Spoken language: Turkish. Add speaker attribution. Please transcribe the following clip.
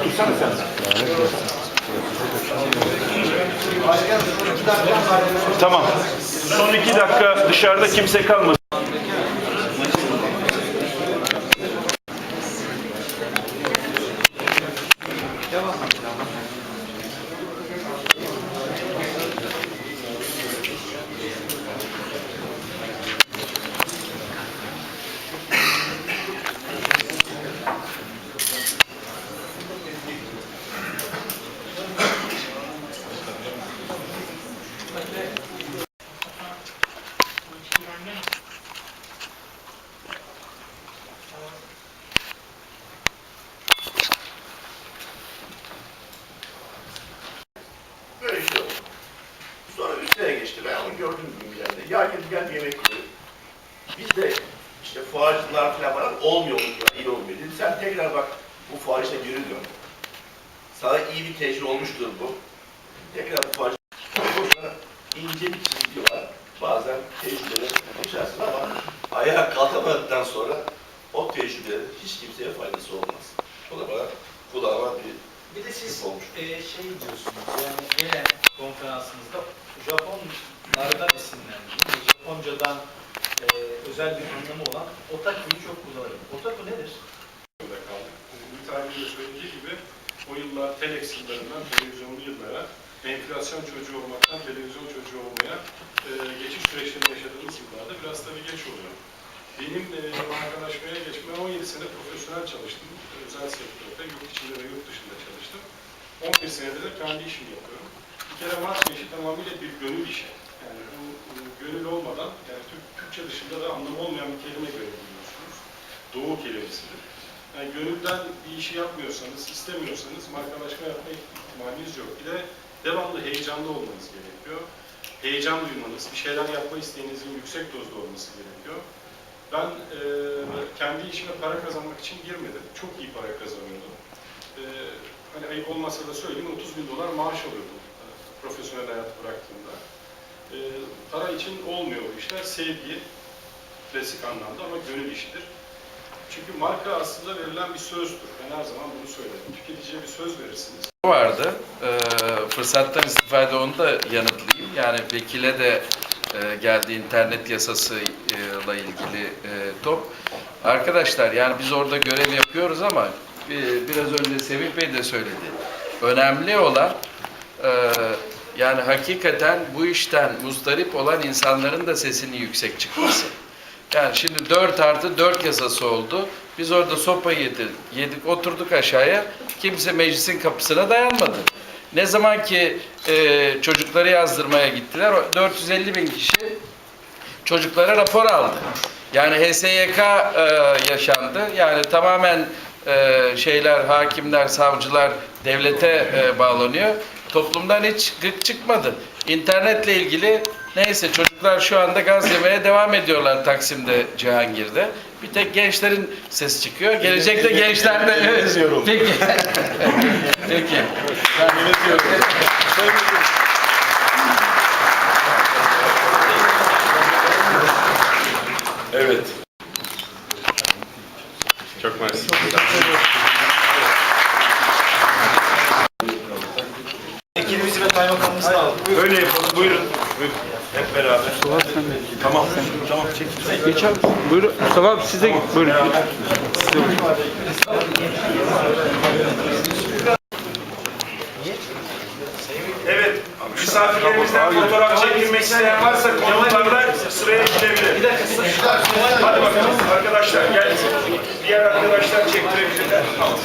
Speaker 1: Otursana sen. Tamam. Son iki dakika dışarıda kimse kalmasın.
Speaker 2: Böyle işte oldu. Sonra üç onu gördüm bir yerde. Ya gel gel yemek yiyelim. Biz de işte fuarcılar falan var. Olmuyor olmuyor. iyi olmuyor. Dedim sen tekrar bak bu fuarcıya geri dön. Sana iyi bir tecrübe olmuştur bu. Tekrar bu. Boşuna ince bir çizgi var. Bazen tecrübeler yaşarsın ama ayağa kalkamadıktan sonra o tecrübelerin hiç kimseye faydası olmaz. O da bana kulağıma bir
Speaker 3: Bir de siz e, şey diyorsunuz yani gene konferansınızda Japonlardan esinlendiğiniz, Japoncadan e, özel bir anlamı olan otaku'yu çok kullanırım. Otaku nedir?
Speaker 4: zorunda kaldık. Müteahhitin de söylediği gibi o yıllar telex yıllarından televizyonlu yıllara, enflasyon çocuğu olmaktan televizyon çocuğu olmaya e, geçiş süreçlerini yaşadığımız yıllarda biraz tabii geç oluyor. Benim e, markalaşmaya geçme 17 sene profesyonel çalıştım. Özel sektörde, yurt içinde ve yurt dışında çalıştım. 11 senedir de kendi işimi yapıyorum. Bir kere marka işi tamamıyla bir gönül işi. Yani bu gönül olmadan, yani Türk, Türkçe dışında da anlamı olmayan bir kelime görebiliyorsunuz. Doğu kelimesidir. Yani gönülden bir işi yapmıyorsanız, istemiyorsanız markalaşma yapma ihtimaliniz yok. Bir de devamlı heyecanlı olmanız gerekiyor. Heyecan duymanız, bir şeyler yapma isteğinizin yüksek dozda olması gerekiyor. Ben e, kendi işime para kazanmak için girmedim. Çok iyi para kazanıyordum. E, hani ayıp olmasa da söyleyeyim 30 bin dolar maaş alıyordum e, profesyonel hayatı bıraktığımda. E, para için olmuyor bu işler. Sevgi, klasik anlamda ama gönül işidir. Çünkü marka aslında verilen bir sözdür. Ben her zaman bunu söylerim. Tüketiciye bir söz verirsiniz.
Speaker 5: vardı. Ee, fırsattan istifade onu da yanıtlayayım. Yani vekile de e, geldi internet yasasıyla ilgili e, top. Arkadaşlar yani biz orada görev yapıyoruz ama e, biraz önce Semih Bey de söyledi. Önemli olan e, yani hakikaten bu işten muzdarip olan insanların da sesinin yüksek çıkması. Yani şimdi 4 artı 4 yasası oldu. Biz orada sopa yedik, yedik oturduk aşağıya. Kimse meclisin kapısına dayanmadı. Ne zaman ki e, çocukları yazdırmaya gittiler, o 450 bin kişi çocuklara rapor aldı. Yani HSYK e, yaşandı. Yani tamamen e, şeyler, hakimler, savcılar devlete e, bağlanıyor. Toplumdan hiç gık çıkmadı. İnternetle ilgili neyse çocuklar şu anda gaz yemeye devam ediyorlar Taksim'de, Cihangir'de. Bir tek gençlerin sesi çıkıyor. Gelecekte gençler de... Peki. Peki. Ben
Speaker 1: Evet.
Speaker 4: Çok mersi.
Speaker 3: Kaymakamımızı da aldık.
Speaker 1: Öyle yapalım. Buyurun. Buyurun. Hep beraber. Tamam. Tamam. Çek.
Speaker 6: Geç abi. Buyurun. Mustafa abi siz de git. Buyurun.
Speaker 1: Evet. Misafirlerimizden fotoğraf çekilmek isteyen varsa konuklarda sıraya gidebilir. Hadi bakalım arkadaşlar gel. Diğer arkadaşlar çektirebilirler. Tamam.